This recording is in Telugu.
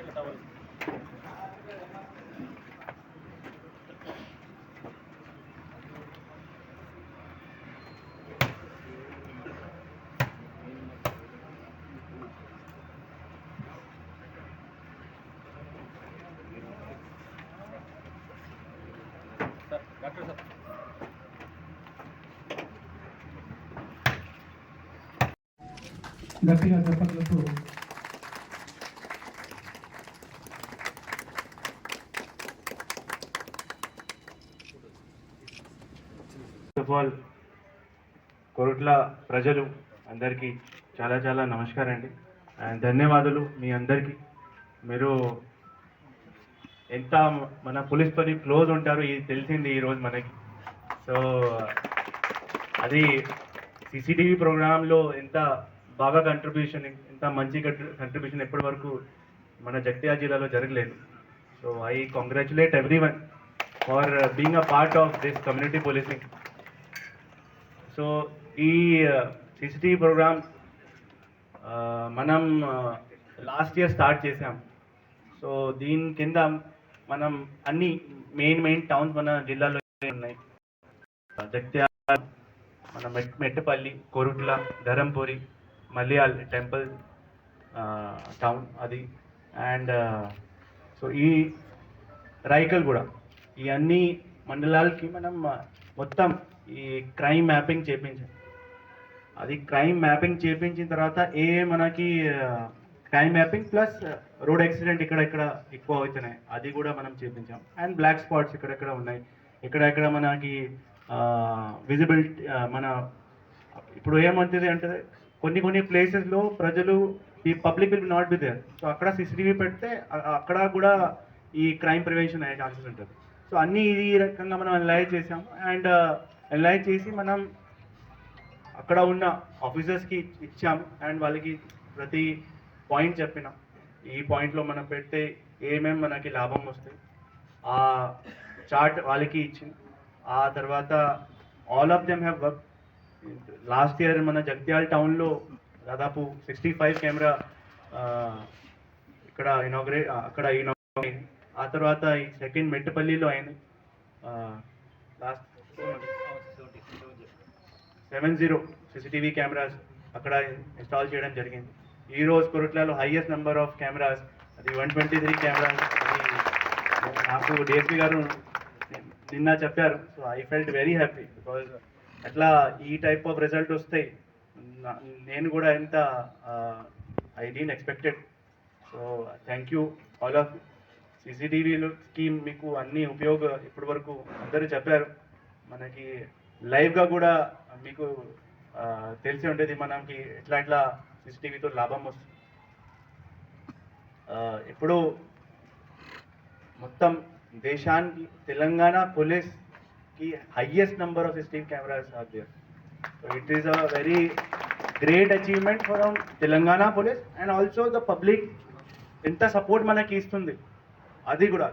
సార్ డాక్టర్ సార్ గట్టిగా ఆఫ్ ఆల్ కొరుట్ల ప్రజలు అందరికీ చాలా చాలా నమస్కారం అండి. అండ్ ధన్యవాదాలు మీ అందరికీ. మీరు ఎంత మన పోలీస్ పని క్లోజ్ ఉంటారు ఇది తెలిసింది ఈరోజు మనకి. సో అది సీసీటీవీ ప్రోగ్రాంలో ఎంత బాగా కంట్రిబ్యూషన్ ఎంత మంచి కంట్రిబ్యూషన్ ఎప్పటి వరకు మన జగిత్యాల జిల్లాలో జరగలేదు. So I congratulate every one for being a part of this community policing so ఈ సిసిటీవీ ప్రోగ్రామ్ మనం లాస్ట్ ఇయర్ స్టార్ట్ చేసాం సో దీని కింద మనం అన్ని మెయిన్ మెయిన్ టౌన్స్ మన జిల్లాలో ఉన్నాయి. జగ్త్యాల మన మెట్ మెట్టపల్లి కొరుట్ల ధరంపూరి మల్లియాల్ టెంపుల్ టౌన్ అది. అండ్ సో ఈ రైకల్ కూడా ఈ అన్ని మండలాలకి మనం మొత్తం ఈ క్రైమ్ మ్యాపింగ్ చేపించాను అది క్రైమ్ మ్యాపింగ్ చేపించిన తర్వాత ఏ మనకి crime mapping plus road accident ఇక్కడ ఇక్కడ ఎక్కువ అవుతున్నాయి. అది కూడా మనం చేపించాం. అండ్ బ్లాక్ స్పాట్స్ ఇక్కడెక్కడ ఉన్నాయి. ఇక్కడెక్కడ మనకి విజిబిలిటీ మన ఇప్పుడు ఏమంటుంది అంటే కొన్ని కొన్ని ప్లేసెస్లో ప్రజలు ఈ public will not be there so అక్కడ సీసీటీవీ పెడితే అక్కడ కూడా ఈ క్రైమ్ ప్రివెన్షన్ అయ్యే ఛాన్సెస్ ఉంటుంది. సో అన్నీ ఈ రకంగా మనం అనలైజ్ చేసాం అండ్ అనలైజ్ చేసి మనం అక్కడ ఉన్న ఆఫీసర్స్కి ఇచ్చాం అండ్ వాళ్ళకి ప్రతి పాయింట్ చెప్పినాం. ఈ పాయింట్లో మనం పెడితే ఏమేం మనకి లాభం వస్తాయి? ఆ చార్ట్ వాళ్ళకి ఇచ్చింది. ఆ తర్వాత all of them have work last year మన జగిత్యాల టౌన్లో దాదాపు సిక్స్టీ ఫైవ్ కెమెరా ఇక్కడ ఇనాగ్రే అక్కడ ఇనాగ్రేట్ ఆ తర్వాత ఈ సెకండ్ మెట్టపల్లిలో అయింది last seven zero CCTV cameras అక్కడ ఇన్స్టాల్ చేయడం జరిగింది. ఈ రోజు కొరట్లలో హైయెస్ట్ నెంబర్ ఆఫ్ కెమెరాస్ అది వన్ ట్వంటీ త్రీ కెమెరాస్ నాకు డిఎస్పీ గారు నిన్న చెప్పారు. So I felt very happy because అట్లా ఈ టైప్ ఆఫ్ రిజల్ట్ వస్తాయి నేను కూడా ఎంత I didn't expected so thank you all of సీసీటీవీకి మీకు అన్ని ఉపయోగ ఇప్పటి వరకు అందరూ చెప్పారు. మనకి లైవ్గా కూడా మీకు తెలిసి ఉంటుంది మనకి ఎట్లా ఎట్లా సీసీటీవీతో లాభం వస్తుంది ఇప్పుడు మొత్తం దేశానికి తెలంగాణ పోలీస్కి highest number of CCTV cameras are there so it is a very great achievement for Telangana police and also the public ఎంత సపోర్ట్ మనకి ఇస్తుంది. అది కూడా.